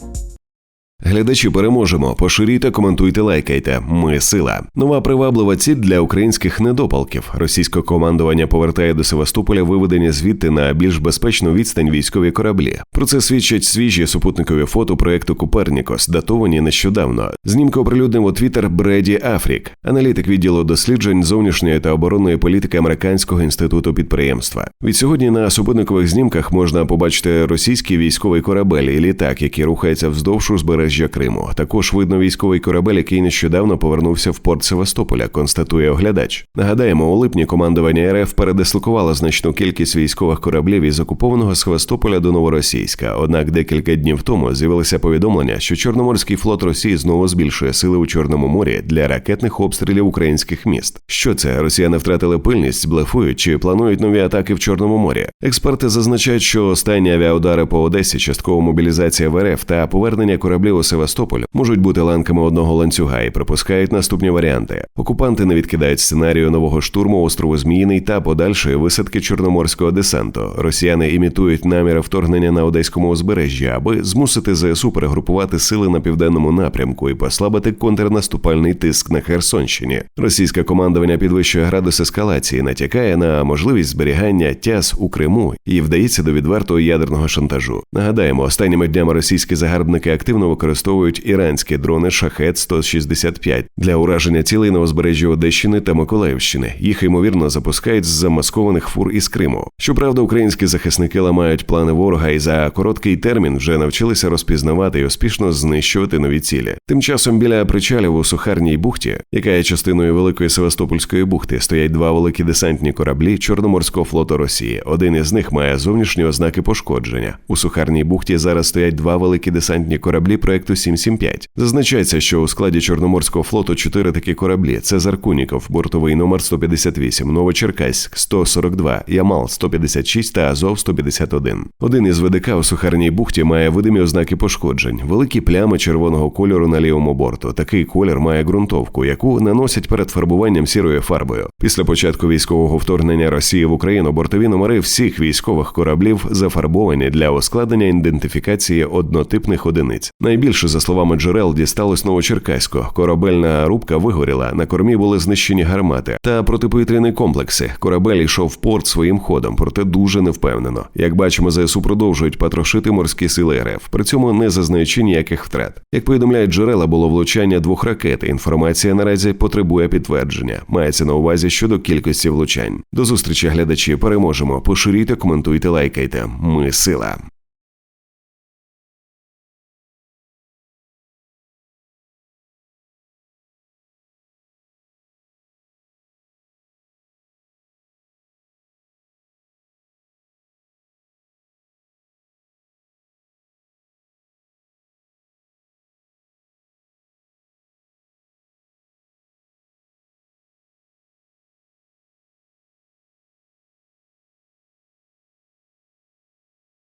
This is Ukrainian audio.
Thank you Глядачі переможемо. Поширюйте, коментуйте, лайкайте. Ми сила. Нова приваблива ціль для українських недопалків. Російське командування повертає до Севастополя виведення звідти на більш безпечну відстань військові кораблі. Про це свідчать свіжі супутникові фото проекту Копернікос, датовані нещодавно. Знімки оприлюднив Твіттер Бреді Афрік, аналітик відділу досліджень зовнішньої та оборонної політики американського інституту підприємства. Від сьогодні на супутникових знімках можна побачити російський військовий корабель і літак, який рухається вздовж узбережжя Криму. Також видно військовий корабель, який нещодавно повернувся в порт Севастополя. Констатує оглядач. Нагадаємо, у липні командування РФ передислокувало значну кількість військових кораблів із окупованого Севастополя до Новоросійська. Однак декілька днів тому з'явилося повідомлення, що Чорноморський флот Росії знову збільшує сили у Чорному морі для ракетних обстрілів українських міст. Що це? Росіяни втратили пильність, блефують чи планують нові атаки в Чорному морі. Експерти зазначають, що останні авіаудари по Одесі, часткова мобілізація в РФ та повернення кораблів у Севастополь можуть бути ланками одного ланцюга і припускають наступні варіанти. Окупанти не відкидають сценарію нового штурму острову Зміїний та подальшої висадки чорноморського десанту. Росіяни імітують наміри вторгнення на одеському узбережжі, аби змусити ЗСУ перегрупувати сили на південному напрямку і послабити контрнаступальний тиск на Херсонщині. Російське командування підвищує градус ескалації, натякає на можливість зберігання тяз у Криму і вдається до відвертого ядерного шантажу. Нагадаємо, останніми днями російські загарбники активно використовують іранські дрони шахет 165 для ураження цілей на узбережжі Одещини та Миколаївщини. Їх ймовірно запускають з замаскованих фур із Криму. Щоправда, українські захисники ламають плани ворога і за короткий термін вже навчилися розпізнавати і успішно знищувати нові цілі. Тим часом біля причалів у Сухарній бухті, яка є частиною великої Севастопольської бухти, стоять два великі десантні кораблі Чорноморського флоту Росії. Один із них має зовнішні ознаки пошкодження. У Сухарній бухті зараз стоять два великі десантні кораблі проекту 775. Зазначається, що у складі Чорноморського флоту чотири такі кораблі: це Заркуніков, бортовий номер 158, Новочеркаськ 142, Ямал 156 та Азов 151. Один із ВДК у Сухарній бухті має видимі ознаки пошкоджень, великі плями червоного кольору на лівому борту. Такий колір має ґрунтовку, яку наносять перед фарбуванням сірою фарбою. Після початку військового вторгнення Росії в Україну бортові номери всіх військових кораблів зафарбовані для ускладнення ідентифікації однотипних одиниць. Найбільше, за словами джерел, дісталось Новочеркаську. Корабельна рубка вигоріла. На кормі були знищені гармати та протиповітряні комплекси. Корабель йшов в порт своїм ходом, проте дуже невпевнено. Як бачимо, ЗСУ продовжують патрошити морські сили РФ, при цьому не зазнаючи ніяких втрат. Як повідомляють джерела, було влучання двох ракет. Інформація наразі потребує підтвердження. Мається на увазі щодо кількості влучань. До зустрічі, глядачі. Переможемо. Поширюйте, коментуйте, лайкайте. Ми сила.